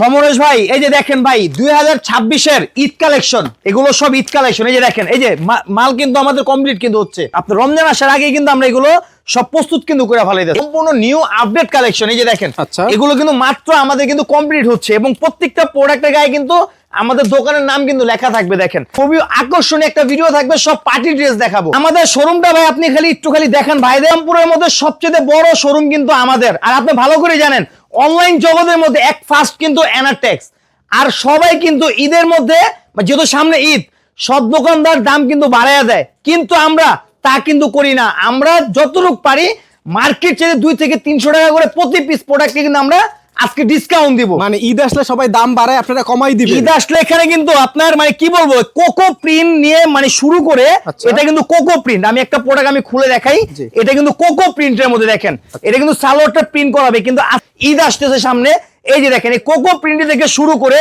সমরেশ ভাই এই যে দেখেন ভাই দুই হাজার ছাব্বিশের ঈদ কালেকশন। এগুলো সব ঈদ কালেকশন। এই যে দেখেন এই যে মাল কিন্তু আমাদের কমপ্লিট কিন্তু হচ্ছে। আপনার রমজান আসার আগে কিন্তু আমরা এগুলো সব প্রস্তুত কিন্তু করে ফেলাই দিই সম্পূর্ণ নিউ আপডেট কালেকশন এই যে দেখেন আচ্ছা। এগুলো কিন্তু মাত্র আমাদের কিন্তু কমপ্লিট হচ্ছে এবং প্রত্যেকটা প্রোডাক্টের গায়ে কিন্তু আমাদের দোকানের নাম কিন্তু লেখা থাকবে দেখেন। খুবই আকর্ষণীয় একটা ভিডিও থাকবে সব পার্টি ড্রেস দেখাবো। আমাদের শোরুমটা ভাই আপনি খালি একটু খালি দেখেন। ভাইদেমপুরের মধ্যে সবচেয়ে বড় শোরুম কিন্তু আমাদের। আর আপনি ভালো করে জানেন অনলাইন জগতের মধ্যে এক ফার্স্ট কিন্তু অ্যানাটেক্স আর সবাই কিন্তু ঈদের মধ্যে যেহেতু সামনে ঈদ, সব দোকানদার দাম কিন্তু বাড়াইয়া দেয়। কিন্তু আমরা তা কিন্তু করি না। আমরা যতটুকু পারি মার্কেট চেয়ে দুই থেকে তিনশো টাকা করে প্রতি পিস প্রোডাক্টে কিন্তু আমরা আজকে ডিসকাউন্ট দিব। মানে ঈদ আসলে সবাই দাম বাড়ায় আপনারা কমাই দিবেন। ঈদ আসলে এখানে কিন্তু আপনার মানে কি বলব কোকো প্রিন্ট নিয়ে মানে শুরু করে আচ্ছা। এটা কিন্তু কোকো প্রিন্ট আমি একটা প্রোডাক্ট আমি খুলে দেখাই এটা কিন্তু কোকো প্রিন্টের মধ্যে দেখেন। এটা কিন্তু সালোয়ারটা প্রিন্ট করাবে কিন্তু ঈদ আসতেছে সামনে। এই যে দেখেন এই কোকো প্রিন্ট থেকে শুরু করে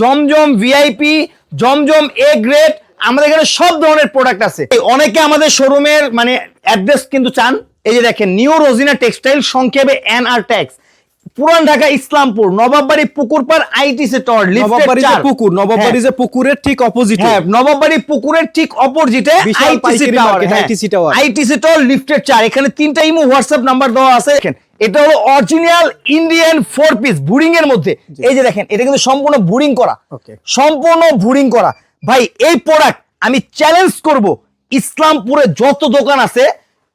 জমজম ভিআইপি জমজম এ গ্রেড আমাদের এখানে সব ধরনের প্রোডাক্ট আছে। অনেকে আমাদের শোরুমের মানে অ্যাড্রেস কিন্তু চান। এই যে দেখেন নিউ রোজিনা টেক্সটাইল সংক্ষেপে N R tex Puran Dhaka Islampur Nawabbari পুকুরপাড় ITC tower Nawabbari যে পুকুর নবাববাড়ি। যে পুকুরের ঠিক অপোজিট হ্যাঁ নবাববাড়ি পুকুরের ঠিক অপোজিটে আইটিসি টাওয়ার হ্যাঁ। আইটিসি টাওয়ার লিফটেড চার। এখানে তিনটা ইমো হোয়াটসঅ্যাপ নাম্বার দেওয়া আছে। দেখেন। এটা হলো অরিজিনাল ইন্ডিয়ান ফোর পিস বুরিং এর মধ্যে। এই যে দেখেন এটা কিন্তু সম্পূর্ণ বুরিং করা। সম্পূর্ণ বুরিং করা। ভাই এই প্রোডাক্ট আমি চ্যালেঞ্জ করব ইসলামপুরে যত দোকান আছে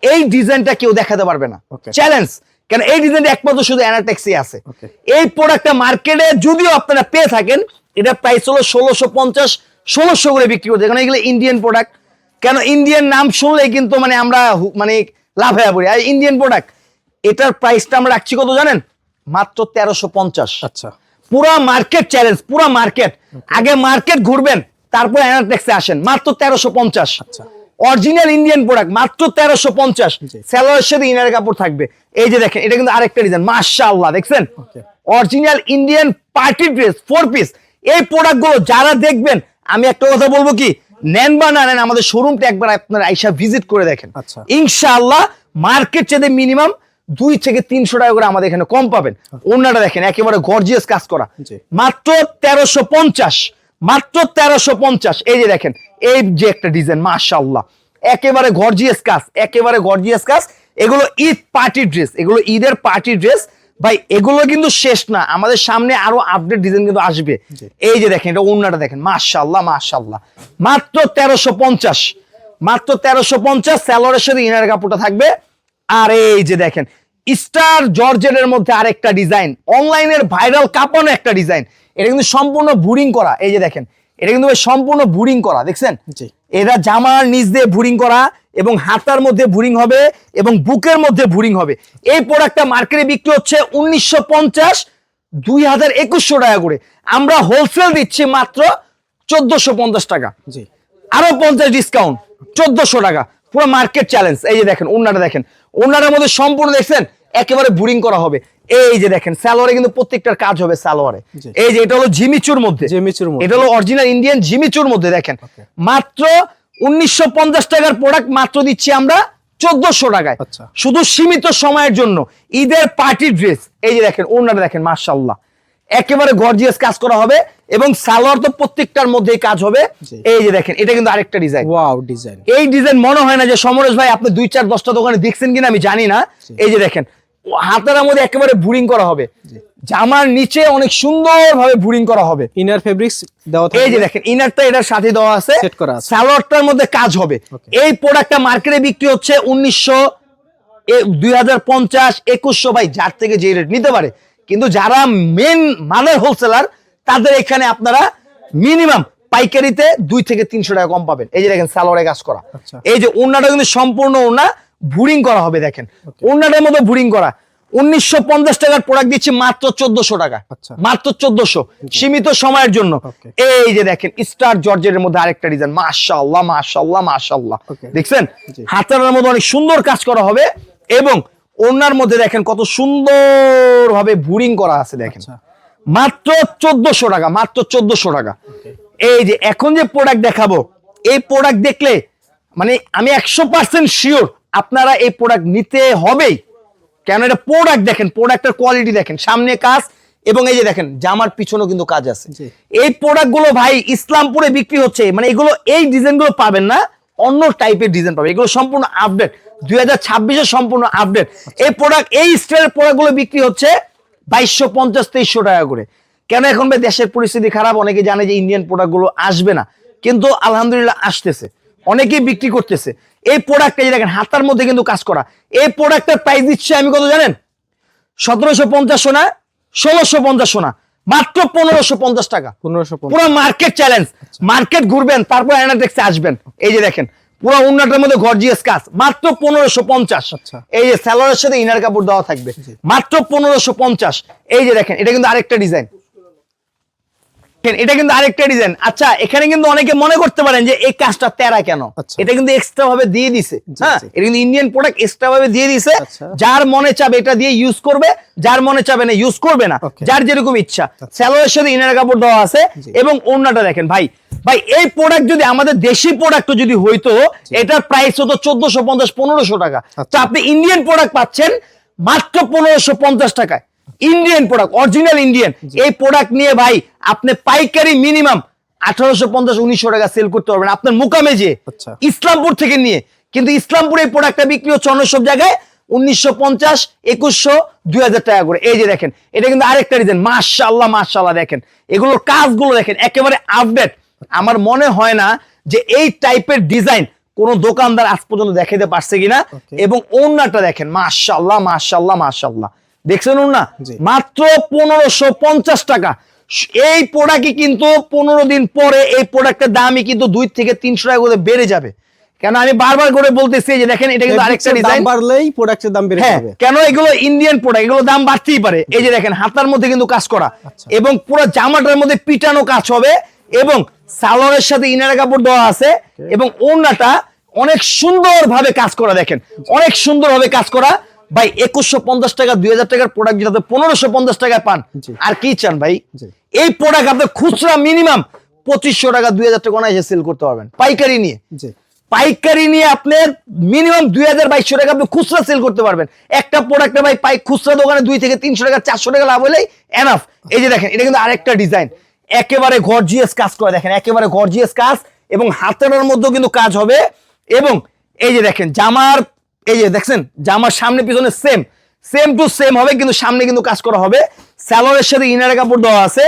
এই ডিজাইনটা কেউ দেখাতে পারবে না। চ্যালেঞ্জ কেন এই ডিজাইনটা একমাত্র শুধু অ্যানাটেক্সি আছে। এই প্রোডাক্টটা মার্কেটে যদিও আপনারা পেয়ে থাকেন এটা প্রাইস হলো ষোলোশো পঞ্চাশ ষোলোশো করে বিক্রি করছে কারণ এগুলো ইন্ডিয়ান প্রোডাক্ট কেন ইন্ডিয়ান নাম শুনলেই কিন্তু মানে আমরা মানে লাভ হয়ে পড়ি। আর ইন্ডিয়ান প্রোডাক্ট এটার প্রাইসটা আমরা রাখছি কত জানেন? মাত্র তেরোশো পঞ্চাশ। আচ্ছা। পুরা মার্কেট চ্যালেঞ্জ পুরা মার্কেট আগে মার্কেট ঘুরবেন তারপর অ্যানাটেক্সে আসেন মাত্র তেরোশো পঞ্চাশ। আচ্ছা। অরিজিনাল ইন্ডিয়ান প্রোডাক্ট মাত্র তেরোশো পঞ্চাশ। জি। স্যালোয়ারের সাথে ইনার কাপড় থাকবে। এই যে দেখেন এটা কিন্তু আরেকটা ডিজাইন মাশাআল্লাহ দেখছেন? Original Indian party dress four piece এই প্রোডাক্টগুলো যারা দেখবেন আমি একটা কথা বলব কি নেন বা না নেন আমাদের শোরুমটা একবার আপনারা আইসা ভিজিট করে দেখেন। আচ্ছা। ইনশাআল্লাহ মার্কেট চেয়ে মিনিমাম দুই থেকে তিনশো টাকা করে আমাদের এখানে কম পাবেন। অন্যটা দেখেন একেবারে গর্জিয়াস কাজ করা। মাত্র তেরোশো পঞ্চাশ। মাত্র তেরোশো পঞ্চাশ। এই যে দেখেন এই যে একটা ডিজাইন মাশাআল্লাহ। একেবারে গর্জিয়াস কাজ একেবারে গর্জিয়াস কাজ। এগুলো ঈদ পার্টি ড্রেস এগুলো ঈদের পার্টি ড্রেস ভাই এগুলো কিন্তু শেষ না। আমাদের সামনে আরও আপডেট ডিজাইন কিন্তু আসবে। এই যে দেখেন এটা অন্যটা দেখেন মাশাআল্লাহ মাশাআল্লাহ। মাত্র তেরোশো পঞ্চাশ মাত্র তেরোশো পঞ্চাশ স্যালোয়ারের সাথে ইনার কাপড়টা থাকবে। আর এই যে দেখেন স্টার জর্জেটের মধ্যে আরেকটা ডিজাইন অনলাইনের ভাইরাল কাঁপানো একটা ডিজাইন। এটা কিন্তু সম্পূর্ণ বুরিং করা এই যে দেখেন এটা কিন্তু সম্পূর্ণ বুরিং করা দেখছেন। এটা জামার নিচ দিয়ে বুরিং করা এবং হাতার মধ্যে বুরিং হবে এবং বুকের মধ্যে বুরিং হবে। এই প্রোডাক্টটা মার্কেটে বিক্রি হচ্ছে উনিশশো পঞ্চাশ দুই হাজার একুশশো টাকা করে। আমরা হোলসেল দিচ্ছি মাত্র চোদ্দশো পঞ্চাশ টাকা। আরও পঞ্চাশ ডিসকাউন্ট চোদ্দশো টাকা। পুরো মার্কেট চ্যালেঞ্জ এই যে দেখেন ওনাটা দেখেন। ওনাটার মধ্যে সম্পূর্ণ দেখছেন একেবারে বুরিং করা হবে। এই যে দেখেন সালোয়ারে কিন্তু প্রত্যেকটার কাজ হবে সালোয়ারে। এই যে এটা হলো জিমিচুর মধ্যে। জিমিচুর মধ্যে। এটা হলো অরিজিনাল ইন্ডিয়ান জিমিচুর মধ্যে দেখেন। মাত্র উনিশশো পঞ্চাশ টাকার প্রোডাক্ট মাত্র দিচ্ছি আমরা চোদ্দশো টাকায়। আচ্ছা। শুধু সীমিত সময়ের জন্য। ঈদের পার্টি ড্রেস এই যে দেখেন ওনারা দেখেন মার্শাল্লাহ একেবারে গর্জিয়াস কাজ করা হবে এবং সালোয়ার তো প্রত্যেকটার মধ্যেই কাজ হবে। এই যে দেখেন এটা কিন্তু আরেকটা ডিজাইন ওয়াও ডিজাইন এই ডিজাইন মনে হয় না যে সমরেশ ভাই আপনি দুই চার দশটা দোকানে দেখছেন কিনা আমি জানি না। এই যে দেখেন হাতার মধ্যে একেবারে বুরিং করা হবে। জামার নিচে অনেক সুন্দর ভাবে বুরিং করা হবে। ইনার ফেব্রিক্স দেওয়া এই যে দেখেন ইনারটা এটার সাথে দেওয়া আছে। Set করা আছে। সালোয়ারটার মধ্যে কাজ হবে. এই প্রোডাক্টটা মার্কেটে বিক্রি হচ্ছে উনিশশো দুই হাজার পঞ্চাশ একুশশো ভাই যার থেকে যে রেট নিতে পারে। কিন্তু যারা মেন মালের হোলসেলার তাদের এখানে আপনারা মিনিমাম পাইকারিতে দুই থেকে তিনশো টাকা কম পাবেন। এই যে দেখেন সালোয়ারে কাজ করা। আচ্ছা। এই যে ওনাটা কিন্তু সম্পূর্ণ ওনা ভুরিং করা হবে দেখেন। ওনাটার মধ্যে ভুরিং করা। উনিশশো পঞ্চাশ টাকার প্রোডাক্ট দিচ্ছি মাত্র চোদ্দশো টাকা। আচ্ছা। মাত্র চোদ্দশো। সীমিত সময়ের জন্য। এই যে দেখেন স্টার জর্জের মধ্যে আরেকটা ডিজাইন মাশাআল্লাহ মাশাআল্লাহ Okay. দেখছেন? জি। মধ্যে অনেক সুন্দর কাজ করা হবে এবং ওনার মধ্যে দেখেন কত সুন্দর ভাবে বুরিং করা আছে দেখেন। আচ্ছা। মাত্র চোদ্দশো টাকা মাত্র চোদ্দশো টাকা। এই যে এখন যে প্রোডাক্ট দেখাবো এই প্রোডাক্ট দেখলে মানে আমি একশো পার্সেন্ট শিওর আপনারা এই প্রোডাক্ট নিতে হবেই। কেন এটা প্রোডাক্ট দেখেন প্রোডাক্টের কোয়ালিটি দেখেন সামনে কাজ এবং এই যে দেখেন জামার পিছনেও কিন্তু কাজ আছে। এই প্রোডাক্টগুলো ভাই ইসলামপুরে বিক্রি হচ্ছে মানে এগুলো এই ডিজাইনগুলো পাবেন না অন্য টাইপের ডিজাইন পাবে। এগুলো সম্পূর্ণ আপডেট দুই হাজার ছাব্বিশের সম্পূর্ণ আপডেট এই প্রোডাক্ট এই স্টাইলের প্রোডাক্টগুলো বিক্রি হচ্ছে বাইশশো পঞ্চাশ তেইশশো টাকা করে। কেন এখন ভাই দেশের পরিস্থিতি খারাপ? অনেকে জানে যে ইন্ডিয়ান প্রোডাক্টগুলো আসবে না। কিন্তু আলহামদুলিল্লাহ আসতেছে। অনেকেই বিক্রি করতেছে। এই প্রোডাক্টটা যে দেখেন হাতার মধ্যে কিন্তু কাজ করা। এই প্রোডাক্টের প্রাইস দিচ্ছে আমি কত জানেন? সতেরোশো পঞ্চাশ সোনা ষোলোশো পঞ্চাশ সোনা। মাত্র পনেরোশো পঞ্চাশ টাকা। পনেরোশো পুরো মার্কেট চ্যালেঞ্জ মার্কেট ঘুরবেন তারপর অ্যানাটেক্সে আসবেন। এই যে দেখেন পুরো উন্নতের মধ্যে গর্জিয়াস কাজ। মাত্র পনেরোশো পঞ্চাশ। আচ্ছা। এই যে স্যালোয়ারের সাথে ইনার কাপড় দেওয়া থাকবে। মাত্র পনেরোশো পঞ্চাশ। এই যে দেখেন এটা কিন্তু আরেকটা ডিজাইন এটা কিন্তু আরেকটা ডিজাইন আচ্ছা এখানে কিন্তু অনেকে মনে করতে পারেন যে এই কাজটা তেরা কেন? আচ্ছা। এটা কিন্তু এক্সট্রা ভাবে দিয়ে দিছে। হ্যাঁ এটা কিন্তু ইন্ডিয়ান প্রোডাক্ট এক্সট্রা ভাবে দিয়ে দিছে। আচ্ছা। যার মনে চাবে এটা দিয়ে ইউজ করবে যার মনে চাবে না ইউজ করবে না যার যেরকম ইচ্ছা। স্যালোয়ারের সাথে ইনার কাপড় দেওয়া আছে এবং ওড়নাটা দেখেন ভাই। ভাই এই প্রোডাক্ট যদি আমাদের দেশি প্রোডাক্ট যদি হইতো এটার প্রাইস হতো চোদ্দশো পঞ্চাশ পনেরোশো টাকা। তো আচ্ছা। আপনি ইন্ডিয়ান প্রোডাক্ট পাচ্ছেন মাত্র পনেরোশো পঞ্চাশ টাকায়। ইন্ডিয়ান প্রোডাক্ট অরিজিনাল ইন্ডিয়ান এই প্রোডাক্ট নিয়ে ভাই আপনি পাইকারি মিনিমাম আঠারোশো পঞ্চাশ উনিশশো টাকা সেল করতে পারবেন। আপনার মুকামে যে আচ্ছা। ইসলামপুর থেকে নিয়ে। কিন্তু ইসলামপুরে এই প্রোডাক্টটা বিক্রি হচ্ছে অন্য সব জায়গায় উনিশশো পঞ্চাশ একুশশো দুই হাজার টাকা করে। এই যে দেখেন এটা কিন্তু আরেকটা ডিজাইন মাশাল্লাহ মাশাল্লাহ দেখেন। এগুলোর কাজগুলো দেখেন একেবারে আপডেট আমার মনে হয় না যে এই টাইপের ডিজাইন কোন দোকানদার আজ পর্যন্ত দেখাতে পারছে কিনা. এবং ওন্নাটা দেখেন মাশাল্লাহ মাশাল্লাহ মাশাল্লাহ দেখছেন জি। মাত্র পনেরোশো পঞ্চাশ টাকা। এই প্রোডাক্টই কিন্তু পনেরো দিন পরে এই প্রোডাক্টের দামই কিন্তু দুই থেকে তিনশো টাকা করে বেড়ে যাবে। কেন আমি বারবার করে বলতেছি যে দেখেন এটা কিন্তু আরেকটা ডিজাইন বাড়লেই প্রোডাক্টের দাম বেড়ে হ্যাঁ যাবে। কেন এগুলো ইন্ডিয়ান প্রোডাক্ট এগুলো দাম বাড়তেই পারে। এই যে দেখেন হাতার মধ্যে কিন্তু কাজ করা। আচ্ছা। এবং পুরো জামাটার মধ্যে পিটানো কাজ হবে এবং সালোয়ারের সাথে ইনার কাপড় দেওয়া আছে এবং ওড়নাটা অনেক সুন্দর ভাবে কাজ করা দেখেন। অনেক সুন্দর ভাবে কাজ করা। ভাই একুশশো পঞ্চাশ টাকা দুই হাজার টাকার প্রোডাক্ট যেটাতে পনেরোশো পঞ্চাশ টাকায় পান। আর কি চান ভাই? এই প্রোডাক্ট আপনার খুচরা মিনিমাম পঁচিশশো টাকা দুই হাজার টাকা এসে সেল করতে পারবেন। পাইকারি নিয়ে। পাইকারি নিয়ে আপনার মিনিমাম দুই হাজার বাইশশো টাকা আপনি খুচরা সেল করতে পারবেন। একটা প্রোডাক্টে ভাই পাই খুচরা দোকানে দুই থেকে তিনশো টাকা চারশো টাকা লাভ হলেই এনাফ এই যে দেখেন এটা কিন্তু আরেকটা ডিজাইন একেবারে গর্জিয়াস কাজ করে দেখেন একেবারে গর্জিয়াস কাজ এবং হাতের মধ্যেও কিন্তু কাজ হবে। এবং এই যে দেখেন জামার এই যে দেখছেন জামার সামনে পিছনে সেম সেম টু সেম হবে কিন্তু সামনে কিন্তু কাজ করা হবে। স্যালোয়ারের সাথে ইনার কাপড় দেওয়া আছে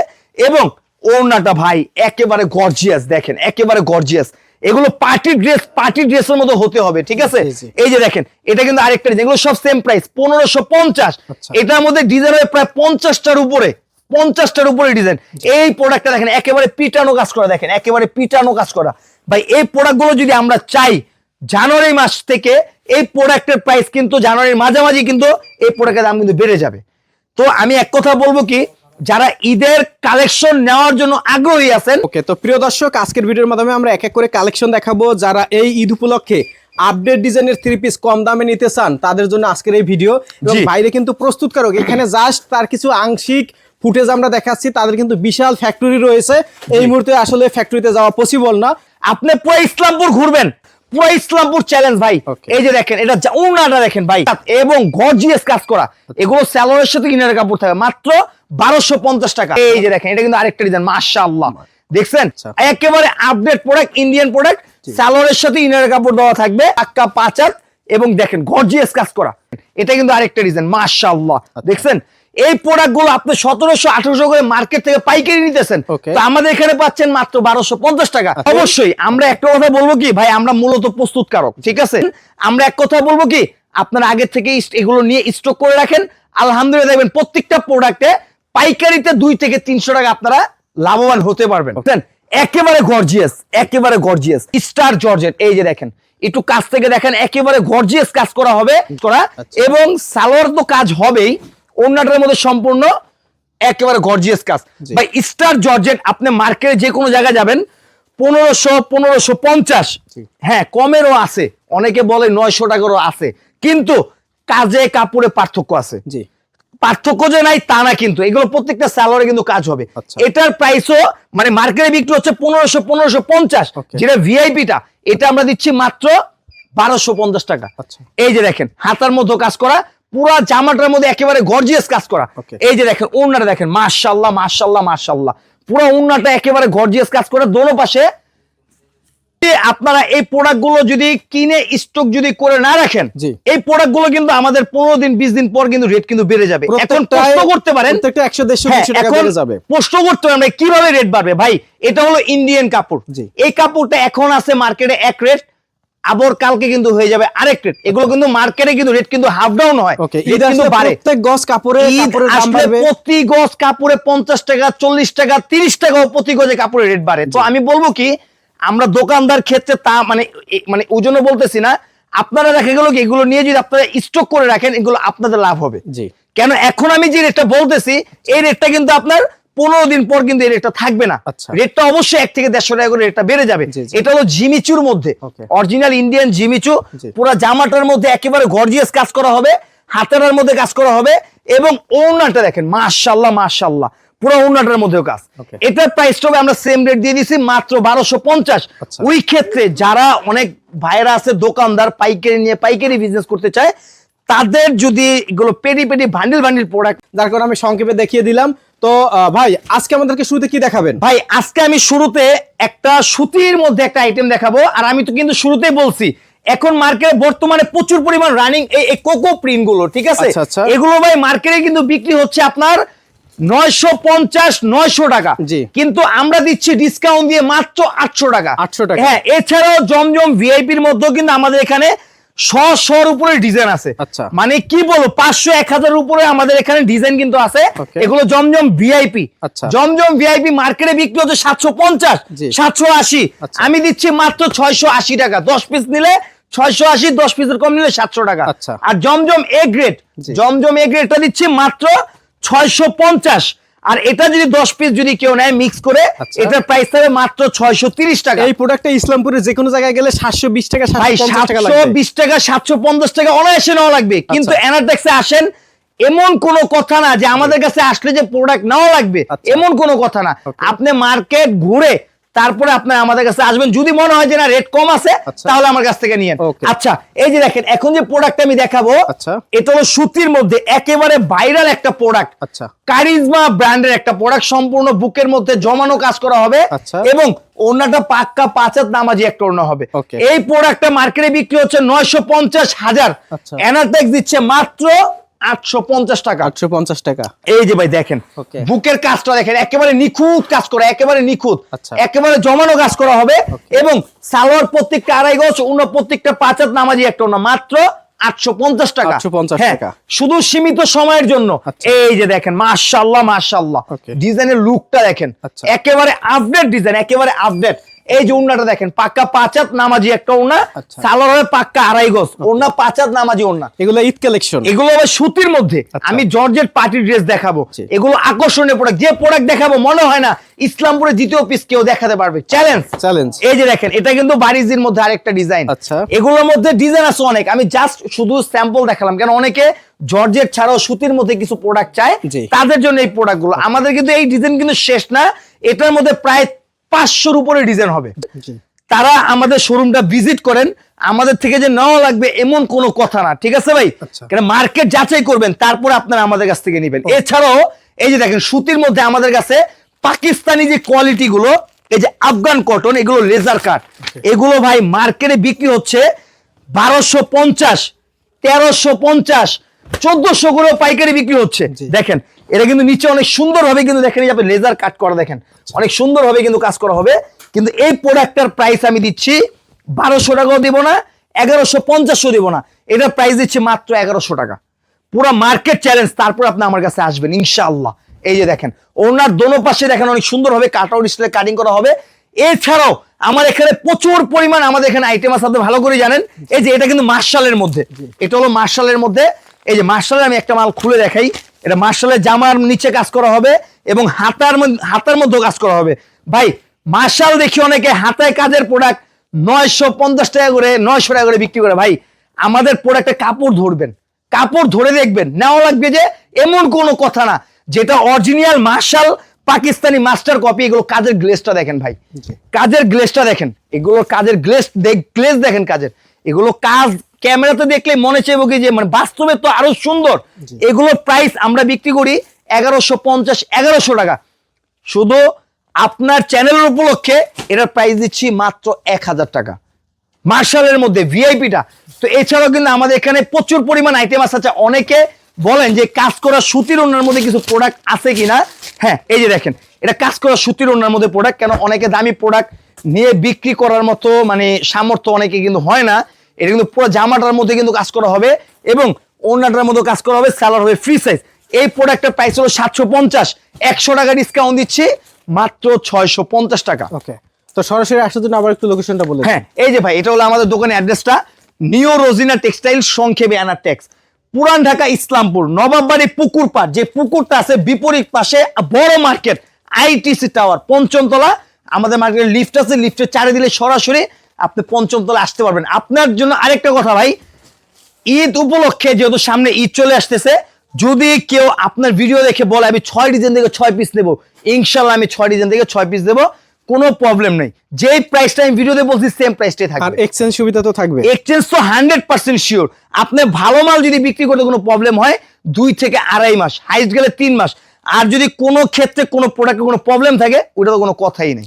এবং ওড়নাটা ভাই একেবারে গর্জিয়াস দেখেন একেবারে গর্জিয়াস এগুলো পার্টি ড্রেস পার্টি ড্রেসের মতো হতে হবে ঠিক আছে। এই যে দেখেন এটা কিন্তু আরেকটা এগুলো সব সেম প্রাইস পনেরোশো পঞ্চাশ। আচ্ছা। এটার মধ্যে ডিজাইন হবে প্রায় পঞ্চাশটার উপরে পঞ্চাশটার উপরে ডিজাইন এই প্রোডাক্টটা দেখেন একেবারে পিটানো কাজ করা দেখেন একেবারে পিটানো কাজ করা। ভাই এই প্রোডাক্টগুলো যদি আমরা চাই জানুয়ারি মাস থেকে এই প্রোডাক্টের প্রাইস কিন্তু জানুয়ারির মাঝামাঝি কিন্তু এই প্রোডাক্টের দাম কিন্তু বেড়ে যাবে। তো আমি এক কথা বলব কি যারা ঈদের কালেকশন নেওয়ার জন্য আগ্রহী আছেন ওকে তো প্রিয় দর্শক আজকের ভিডিওর মাধ্যমে আমরা এক এক করে কালেকশন দেখাবো। যারা এই ঈদ উপলক্ষে আপডেট ডিজাইনের থ্রি পিস কম দামে নিতে চান তাদের জন্য আজকের এই ভিডিও এবং বাইরে কিন্তু প্রস্তুত প্রস্তুতকারক। এখানে জাস্ট তার কিছু আংশিক ফুটেজ আমরা দেখাচ্ছি তাদের কিন্তু বিশাল ফ্যাক্টরি রয়েছে। এই মুহূর্তে আসলে ফ্যাক্টরিতে যাওয়া পসিবল না। আপনি পুরো ইসলামপুর ঘুরবেন। পুরো ইসলামপুর চ্যালেঞ্জ ভাই। এই যে দেখেন এটা উনাটা দেখেন ভাই। এবং গর্জিয়াস কাজ করা। এগুলো স্যালোয়ারের সাথে ইনার কাপড় থাকে। মাত্র বারোশো পঞ্চাশ টাকা। এই যে দেখেন এটা কিন্তু আরেকটা ডিজাইন মাশাআল্লাহ। দেখছেন? আচ্ছা। একেবারে আপডেট প্রোডাক্ট ইন্ডিয়ান প্রোডাক্ট স্যালোয়ারের সাথে ইনার কাপড় দেওয়া থাকবে। পাক্কা পাঁচাত। এবং দেখেন গর্জিয়াস কাজ করা। এটা কিন্তু আরেকটা ডিজাইন মাশাআল্লাহ। আচ্ছা। দেখছেন? এই প্রোডাক্টগুলো আপনি সতেরোশো আঠারোশো করে মার্কেট থেকে পাইকারি নিতেছেন তো আমাদের এখানে পাচ্ছেন মাত্র বারোশো পঞ্চাশ টাকা আচ্ছা। অবশ্যই আমরা একটা কথা বলব কি ভাই আমরা মূলত প্রস্তুতকারক ঠিক আছে আমরা এক কথা বলব কি আপনারা আগে থেকে এগুলো নিয়ে স্টক করে রাখেন আলহামদুলিল্লাহ দেখবেন প্রত্যেকটা প্রোডাক্টে পাইকারিতে দুই থেকে তিনশো টাকা আপনারা লাভবান হতে পারবেন? একেবারে গর্জিয়াস একেবারে গর্জিয়াস স্টার জর্জেট এই যে দেখেন একটু কাজ থেকে দেখেন একেবারে গর্জিয়াস কাজ করা হবে করা আচ্ছা। এবং সালোয়ার তো কাজ হবেই অন্যটার মধ্যে সম্পূর্ণ একেবারে গর্জিয়াস কাজ। ভাই স্টার জর্জেট আপনি মার্কেটে যে কোনো জায়গায় যাবেন পনেরোশো পনেরোশো পঞ্চাশ। হ্যাঁ কমেরও আছে। অনেকে বলে নয়শো টাকারও আছে। কিন্তু কাজে কাপড়ে পার্থক্য আছে। জি। পার্থক্য যে নাই তা না কিন্তু। এগুলো প্রত্যেকটা স্যালোয়ারে কিন্তু কাজ হবে। আচ্ছা। এটার প্রাইসও মানে মার্কেটে বিক্রি হচ্ছে পনেরোশো পনেরোশো পঞ্চাশ. যেটা ভিআইপিটা এটা আমরা দিচ্ছি মাত্র বারোশো পঞ্চাশ টাকা। আচ্ছা। এই যে দেখেন হাতার মধ্যে কাজ করা পুরা জামাটার মধ্যে একেবারে গর্জিয়াস কাজ করা। এই যে দেখেন ওড়নাটা দেখেন মাশাল্লাহ মাশাল্লাহ মাশাল্লাহ পুরো ওড়নাটা একেবারে গর্জিয়াস কাজ করা। দোনো পাশে আপনারা এই প্রোডাক্টগুলো যদি কিনে স্টক যদি করে না রাখেন এই প্রোডাক্টগুলো কিন্তু আমাদের পনেরো দিন বিশ দিন পর কিন্তু রেট কিন্তু বেড়ে যাবে। এখন প্রশ্ন করতে পারেন একশো দেড়শো হ্যাঁ, এখন যাবে। প্রশ্ন করতে পারেন কীভাবে রেট বাড়বে? ভাই এটা হলো ইন্ডিয়ান কাপড়। এই কাপড়টা এখন আছে মার্কেটে এক রেট আবার কালকে কিন্তু হয়ে যাবে আরেক রেট এগুলো কিন্তু মার্কেটে কিন্তু রেট কিন্তু হাফ ডাউন হয়। কিন্তু বাড়ে। প্রত্যেক গজ কাপড়ে আসলে প্রতি গজ কাপড়ে পঞ্চাশ টাকা চল্লিশ টাকা তিরিশ টাকাও প্রতি গজে কাপড়ের রেট বাড়ে। তো আমি বলব কি আমরা দোকানদার ক্ষেত্রে তা মানে মানে ওজন্য বলতেছি না। আপনারা দেখা গেল কি এগুলো নিয়ে যদি আপনারা স্টক করে রাখেন এগুলো আপনাদের লাভ হবে। জি। কেন এখন আমি যে রেটটা বলতেছি এই রেটটা কিন্তু আপনার পনেরো দিন পর কিন্তু এই রেটটা থাকবে না। আচ্ছা। রেটটা অবশ্যই এক থেকে দেড়শো টাকা করে রেটটা বেড়ে যাবে। এটা হলো জিমিচুর মধ্যে। অরিজিনাল ইন্ডিয়ান জিমিচু পুরো জামাটার মধ্যে একেবারে গর্জিয়াস কাজ করা হবে। হাতেরার মধ্যে কাজ করা হবে এবং ওড়নাটা দেখেন মাশাল্লাহ মাশাল্লাহ পুরো ওড়নাটার মধ্যেও কাজ। এটার প্রাইসটা হবে আমরা সেম রেট দিয়ে দিছি মাত্র বারোশো পঞ্চাশ। আচ্ছা। ওই ক্ষেত্রে যারা অনেক ভাইরা আছে দোকানদার পাইকারি নিয়ে পাইকারি বিজনেস করতে চায় তাদের যদি এগুলো পেডি পেডি ভান্ডিল ভান্ডিল প্রোডাক্ট যার কারণে আমি সংক্ষেপে দেখিয়ে দিলাম তো ভাই আজকে আমাদেরকে শুরুতে কি দেখাবেন ভাই আজকে আমি শুরুতে একটা সুতির মধ্যে একটা আইটেম দেখাবো আর আমি তো কিন্তু শুরুতেই বলছি এখন মার্কেটে বর্তমানে প্রচুর পরিমাণ রানিং এই কোকো প্রিন্টগুলো ঠিক আছে আচ্ছা, আচ্ছা। এগুলো ভাই মার্কেটে কিন্তু বিক্রি হচ্ছে আপনার নয়শো পঞ্চাশ নয়শো টাকা। কিন্তু আমরা দিচ্ছি ডিসকাউন্ট দিয়ে মাত্র আটশো টাকা 800 টাকা। হ্যাঁ এছাড়াও জমজম ভিআইপির মধ্যেও কিন্তু আমাদের এখানে শ শর উপরে ডিজাইন আছে। আচ্ছা। মানে কি বলব পাঁচশো এক হাজার উপরে আমাদের এখানে ডিজাইন কিন্তু আছে। এগুলো জমজম ভিআইপি আচ্ছা। জমজম ভিআইপি মার্কেটে বিক্রি হচ্ছে সাতশো পঞ্চাশ সাতশো আশি। আচ্ছা। আমি দিচ্ছি মাত্র ছয়শো আশি টাকা। দশ পিস নিলে ছয়শো আশি দশ পিসের কম নিলে সাতশো টাকা। আচ্ছা। আর জমজম এ গ্রেড জমজম এ গ্রেডটা দিচ্ছি মাত্র ছয়শো পঞ্চাশ। আর এটা যদি দশ পিস যদি কেউ নেয় মিক্স করে আচ্ছা। এটার প্রাইস থাকবে মাত্র ছয়শো তিরিশ টাকা এই প্রোডাক্টটা ইসলামপুরের যে কোনো জায়গায় গেলে সাতশো বিশ টাকা সাতশো বিশ টাকা সাতশো পঞ্চাশ টাকা অনায়াসে নেওয়া লাগবে কিন্তু আচ্ছা। আসেন এমন কোনো কথা না যে আমাদের কাছে আসলে যে প্রোডাক্ট নেওয়া লাগবে আচ্ছা। এমন কোনো কথা না আপনি মার্কেট ঘুরে তারপরে আপনি আমাদের কাছে আসবেন যদি মনে হয় যে না রেট কম আছে আচ্ছা। তাহলে আমার কাছ থেকে নিয়েন আচ্ছা এই যে দেখেন এখন যে প্রোডাক্ট আমি দেখাবো আচ্ছা। এটা হলো সুতির মধ্যে একেবারে ভাইরাল একটা প্রোডাক্ট আচ্ছা কারিজমা ব্র্যান্ডের একটা প্রোডাক্ট সম্পূর্ণ বুকের মধ্যে জমানো কাজ করা হবে আচ্ছা। এবং ওনাটা পাক্কা পাঁচাত নামাজি একটা ওড়না হবে এই প্রোডাক্টটা মার্কেটে বিক্রি হচ্ছে নয়শো পঞ্চাশ হাজার। এনারটেক্স দিচ্ছে মাত্র আটশো পঞ্চাশ টাকা আটশো পঞ্চাশ টাকা এই যে ভাই দেখেন. বুকের কাজটা দেখেন একেবারে নিখুঁত কাজ করা একেবারে নিখুঁত আচ্ছা। একেবারে জমানো কাজ করা হবে এবং সালোয়ার প্রত্যেকটা আড়াই গজ অন্য প্রত্যেকটা পাঁচাত নামাজি একটা ওড়না মাত্র আটশো পঞ্চাশ টাকা 850 হ্যাঁ, টাকা। শুধু সীমিত সময়ের জন্য আচ্ছা। এই যে দেখেন মাশাল্লাহ Okay. ডিজাইনের লুকটা দেখেন আচ্ছা। একেবারে আপডেট ডিজাইন একেবারে আপডেট এই যে উন্নাটা দেখেন পাক্কা পাঁচাত নামাজি একটা উন্না আচ্ছা। সালোয়ার হবে পাক্কা আড়াই গজ। উন্না পাঁচাত নামাজি উন্না। এগুলো ঈদ কালেকশন এগুলো আবার সুতির মধ্যে। আচ্ছা। আমি জর্জেট পার্টি ড্রেস দেখাবো। এগুলো আকর্ষণীয় প্রোডাক্ট যে প্রোডাক্ট দেখাবো মনে হয় না ইসলামপুরের দ্বিতীয় পিস কেউ দেখাতে পারবে। চ্যালেঞ্জ চ্যালেঞ্জ এই যে দেখেন এটা কিন্তু বারিজির মধ্যে আরেকটা ডিজাইন আচ্ছা। এগুলোর মধ্যে ডিজাইন আছে অনেক। আমি জাস্ট শুধু স্যাম্পল দেখালাম। কেন অনেকে জর্জেট ছাড়াও সুতির মধ্যে কিছু প্রোডাক্ট চায়। তাদের জন্য এই প্রোডাক্টগুলো। আমাদের কিন্তু এই ডিজাইন কিন্তু শেষ না। এটার মধ্যে প্রায় পাঁচশোর উপরে ডিজাইন হবে। তারা আমাদের শোরুমটা ভিজিট করেন আমাদের থেকে যে নেওয়া লাগবে এমন কোনো কথা না ঠিক আছে ভাই? আচ্ছা। মার্কেট যাচাই করবেন তারপরে আপনারা আমাদের কাছ থেকে নেবেন। এছাড়াও এই যে দেখেন সুতির মধ্যে আমাদের কাছে পাকিস্তানি যে কোয়ালিটি গুলো এই যে আফগান কটন এগুলো লেজার কাট এগুলো ভাই মার্কেটে বিক্রি হচ্ছে বারোশো পঞ্চাশ তেরোশো পঞ্চাশ চোদ্দশো করে পাইকারি বিক্রি হচ্ছে। দেখেন এটা কিন্তু নিচে অনেক সুন্দর ভাবে কিন্তু দেখেন এই যে আপনি লেজার কাট করা দেখেন অনেক সুন্দর ভাবে কিন্তু কাজ করা হবে। কিন্তু এই প্রোডাক্টটার প্রাইস আমি দিচ্ছি বারোশো টাকাও দিব না এগারোশো পঞ্চাশও দিব না। এটার প্রাইস দিচ্ছি মাত্র এগারোশো টাকা। পুরো মার্কেট চ্যালেঞ্জ তারপর আপনি আমার কাছে আসবেন ইনশাআল্লাহ। এই যে দেখেন ওনার দোনো পাশে দেখেন অনেক সুন্দর ভাবে কাট আউট স্টাইলে কাটিং করা হবে। এছাড়াও আমার এখানে প্রচুর পরিমাণ আমাদের এখানে আইটেম আছে আপনি ভালো করে জানেন। এই যে এটা কিন্তু মার্শালের মধ্যে। এটা হলো মার্শালের মধ্যে। এই যে মার্শালের আমি একটা মাল খুলে দেখাই। এটা মার্শালের জামার নিচে কাজ করা হবে এবং হাতার মধ্যে- হাতার মধ্যেও কাজ করা হবে। ভাই মার্শাল দেখি অনেকে হাতায় কাজের প্রোডাক্ট নয়শো পঞ্চাশ টাকা করে নয়শো টাকা করে বিক্রি করে। ভাই আমাদের প্রোডাক্টে কাপড় ধরবেন। কাপড় ধরে দেখবেন। নেওয়া লাগবে যে এমন কোনো কথা না যেটা original marshal Pakistani master copy এগুলো কাজের গ্লেসটা দেখেন ভাই। কাজের গ্লেসটা দেখেন। এগুলো কাজের গ্লেস গ্লেস দেখেন কাজের। এগুলো কাজ ক্যামেরাতে দেখলে মনে চাইব কি যে মানে বাস্তবে তো আরও সুন্দর। এগুলোর প্রাইস আমরা বিক্রি করি এগারোশো পঞ্চাশ এগারোশো টাকা। শুধু আপনার চ্যানেলের উপলক্ষে এটার প্রাইস দিচ্ছি মাত্র এক হাজার টাকা। মার্শালের মধ্যে ভিআইপিটা তো এছাড়াও কিন্তু আমাদের এখানে প্রচুর পরিমাণ আইটেম আছে। আচ্ছা অনেকে বলেন যে কাজ করা সুতির ওনার মধ্যে কিছু প্রোডাক্ট আছে কিনা? হ্যাঁ এই যে দেখেন এটা কাজ করা সুতির ওনার মধ্যে প্রোডাক্ট কেন? অনেকে দামি প্রোডাক্ট নিয়ে বিক্রি করার মতো মানে সামর্থ্য অনেকে কিন্তু হয় না। এটা কিন্তু পুরো জামাটার মধ্যে কিন্তু কাজ করা হবে এবং ওনাটার মধ্যে কাজ করা হবে স্যালার হবে ফ্রি সাইজ এই প্রোডাক্টের প্রাইস হলো সাতশো পঞ্চাশ একশো টাকা ডিসকাউন্ট দিচ্ছি মাত্র ছয়শো পঞ্চাশ টাকা। ওকে তো সরাসরি আসার জন্য আবার একটু লোকেশনটা বলে হ্যাঁ এই যে ভাই এটা হলো আমাদের দোকানের অ্যাড্রেসটা নিও রোজিনা টেক্সটাইল সংক্ষেপে অ্যানাটেক্স পুরান ঢাকা ইসলামপুর নবাববাড়ি পুকুর পাড় যে পুকুরটা আছে বিপরীত পাশে বড় মার্কেট আইটিসি টাওয়ার পঞ্চমতলা। আমাদের মার্কেটের লিফট আছে লিফটের চারে দিলে সরাসরি আপনি পঞ্চমতলা আসতে পারবেন। আপনার জন্য আরেকটা কথা ভাই ঈদ উপলক্ষে যেহেতু সামনে ঈদ চলে আসতেছে যদি কেউ আপনার ভিডিও দেখে বলে আমি ছয় ডিজাইন থেকে ছয় পিস নেব। ইনশাল্লাহ আমি ছয় ডিজাইন থেকে ছয় পিস দেবো কোনো প্রবলেম নেই। যেই প্রাইসটা আমি ভিডিওতে বলছি সেম প্রাইসটাই আর থাকবে। এক্সচেঞ্জ সুবিধা তো থাকবে। এক্সচেঞ্জ তো হান্ড্রেড পার্সেন্ট শিওর আপনি ভালো মাল যদি বিক্রি করতে কোনো প্রবলেম হয় দুই থেকে আড়াই মাস হাইস্ট গেলে তিন মাস। আর যদি কোনো ক্ষেত্রে কোনো প্রোডাক্টে কোনো প্রবলেম থাকে ওটা তো কোনো কথাই নেই।